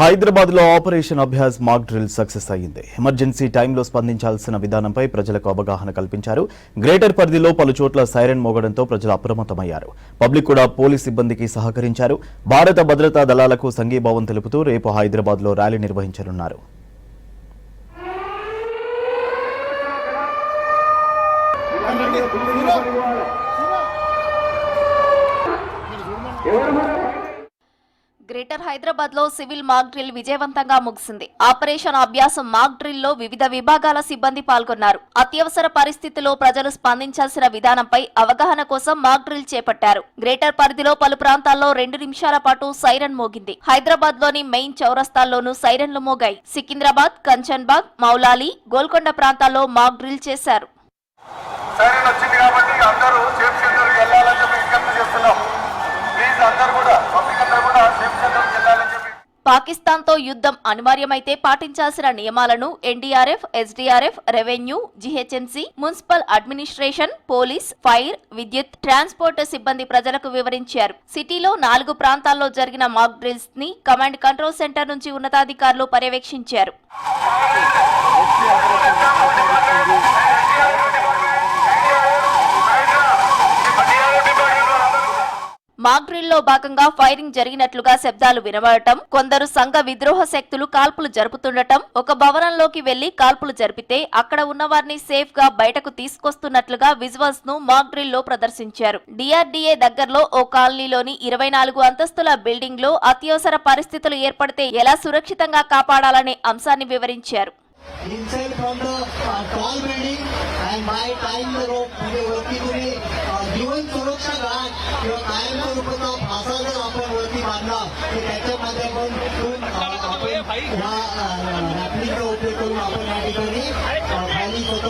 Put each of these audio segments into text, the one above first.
హైదరాబాద్లో operation Abhyas mock drill success అయ్యింది. Emergency టైంలో స్పందించాల్సిన విధానంపై ప్రజలకు అవగాహన కల్పించారు. గ్రేటర్ పరిధిలో పలు చోట్ల సైరన్ మోగడంతో ప్రజలు అప్రమత్తమయ్యారు. పబ్లిక్ కూడా పోలీస్ సిబ్బందికి సహకరించారు. భారత భద్రతా దళాలకు సంఘీభావం తెలుపుతూ రేపు హైదరాబాద్లో ర్యాలీ నిర్వహించనున్నారు. గ్రేటర్ హైదరాబాద్లో సివిల్ మాక్ డ్రిల్ విజయవంతంగా ముగిసింది. ఆపరేషన్ అభ్యాసం మాక్ డ్రిల్లో వివిధ విభాగాల సిబ్బంది పాల్గొన్నారు. అత్యవసర పరిస్థితిలో ప్రజలు స్పందించాల్సిన విధానంపై అవగాహన కోసం మాక్ డ్రిల్ చేపట్టారు. గ్రేటర్ పరిధిలో పలు ప్రాంతాల్లో రెండు నిమిషాల పాటు సైరన్ మోగింది. హైదరాబాద్లోని మెయిన్ చౌరస్తాల్లోనూ సైరన్లు మోగాయి. సికింద్రాబాద్ కంచన్బాగ్ మౌలాలి గోల్కొండ ప్రాంతాల్లో మాక్ డ్రిల్ చేశారు. సైరన్ వచ్చింది కాబట్టి అందరూ పాకిస్తాన్తో యుద్ధం అనివార్యమైతే పాటించాల్సిన నియమాలను NDRF SDRF revenue GHMC municipal administration police fire విద్యుత్ ట్రాన్స్పోర్ట్ సిబ్బంది ప్రజలకు వివరించారు. సిటీలో నాలుగు ప్రాంతాల్లో జరిగిన మాక్ డ్రిల్స్ని కమాండ్ కంట్రోల్ సెంటర్ నుంచి ఉన్నతాధికారులు పర్యవేక్షించారు. మాక్ డ్రిల్లో భాగంగా ఫైరింగ్ జరిగినట్లుగా శబ్దాలు వినబడటం కొందరు సంఘ విద్రోహ శక్తులు కాల్పులు జరుపుతుండటం ఒక భవనంలోకి వెళ్ళి కాల్పులు జరిపితే అక్కడ ఉన్నవారిని సేఫ్గా బయటకు తీసుకొస్తున్నట్లుగా విజువల్స్ను మాక్ డ్రిల్లో ప్రదర్శించారు డిఆర్డీఏ దగ్గరలో ఓ కాలనీలోని ఇరవై నాలుగు అంతస్తుల బిల్డింగ్లో అత్యవసర పరిస్థితులు ఏర్పడితే ఎలా సురక్షితంగా కాపాడాలనే అంశాన్ని వివరించారు. Inside from the uh, tall building and by tying the rope म्हणजे वरती तुम्ही जीवन सुरक्षा घाट किंवा कायम स्वरूपाचा फासा जर आपण वरती बांधला तर त्याच्या माध्यमातून आपण ह्या रॅपलिंगचा उपयोग करून आपण या ठिकाणी खाली स्वतःचा जीव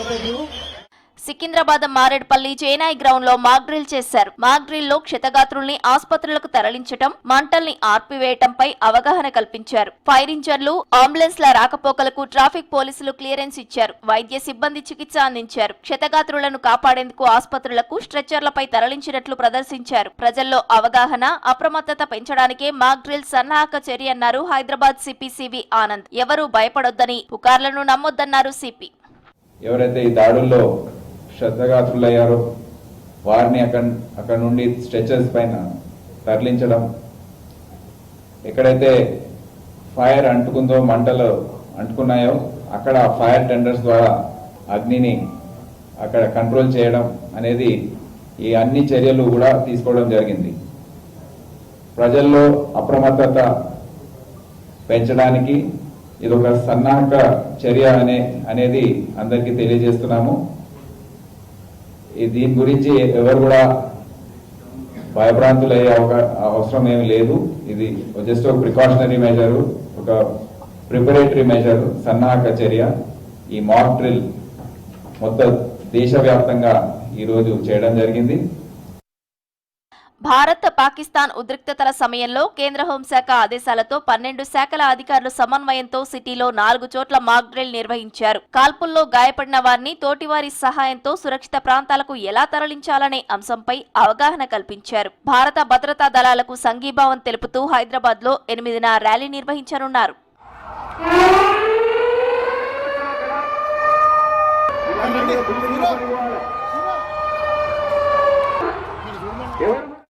సికింద్రాబాద్ మారేడ్పల్లి చేనాయి గ్రౌండ్లో మాక్ డ్రిల్ చేశారు. మాక్ డ్రిల్లో క్షతగాత్రుల్ని ఆసుపత్రులకు తరలించటం మంటల్ని ఆర్పివేయటంపై అవగాహన కల్పించారు. ఫైర్ ఇంజన్లు అంబులెన్స్ల రాకపోకలకు ట్రాఫిక్ పోలీసులు క్లియరెన్స్ ఇచ్చారు. వైద్య సిబ్బంది చికిత్స అందించారు. క్షతగాత్రులను కాపాడేందుకు ఆసుపత్రులకు స్ట్రెచ్చర్లపై తరలించినట్లు ప్రదర్శించారు. ప్రజల్లో అవగాహన అప్రమత్తత పెంచడానికే మాక్ డ్రిల్ సన్నాహక చర్య అన్నారు హైదరాబాద్ సిపి సివి ఆనంద్. ఎవరూ భయపడొద్దని పుకార్లను నమ్మొద్దన్నారు సిపి. ఎవరైతే ఈ దాడుల్లో శ్రద్ధగాత్రులయ్యారో. వారిని అక్కడ అక్కడ నుండి స్ట్రెచర్స్ పైన తరలించడం. ఎక్కడైతే ఫైర్ అంటుకుందో మంటలు అంటుకున్నాయో అక్కడ ఫైర్ టెండర్స్ ద్వారా అగ్నిని అక్కడ కంట్రోల్ చేయడం అనేది ఈ అన్ని చర్యలు కూడా తీసుకోవడం జరిగింది. ప్రజల్లో అప్రమత్తత పెంచడానికి ఇది ఒక సన్నాహక చర్య అనే అనేది అందరికీ తెలియజేస్తున్నాము. దీని గురించి ఎవరు కూడా భయభ్రాంతులు అయ్యే అవకా అవసరం ఏమి లేదు. ఇది జస్ట్ ఒక ప్రికాషనరీ మెజర్ ఒక ప్రిపరేటరీ మెజర్ సన్నాహక చర్య ఈ మాక్ డ్రిల్ మొత్తం దేశవ్యాప్తంగా ఈరోజు చేయడం జరిగింది. భారత్ పాకిస్తాన్ ఉద్రిక్తతల సమయంలో కేంద్ర హోంశాఖ ఆదేశాలతో పన్నెండు శాఖల అధికారులు సమన్వయంతో సిటీలో నాలుగు చోట్ల మాక్ డ్రిల్ నిర్వహించారు. కాల్పుల్లో గాయపడిన వారిని తోటివారి సహాయంతో సురక్షిత ప్రాంతాలకు ఎలా తరలించాలనే అంశంపై అవగాహన కల్పించారు. భారత భద్రతా దళాలకు సంఘీభావం తెలుపుతూ హైదరాబాద్లో ఎనిమిదిన ర్యాలీ నిర్వహించనున్నారు. హీరో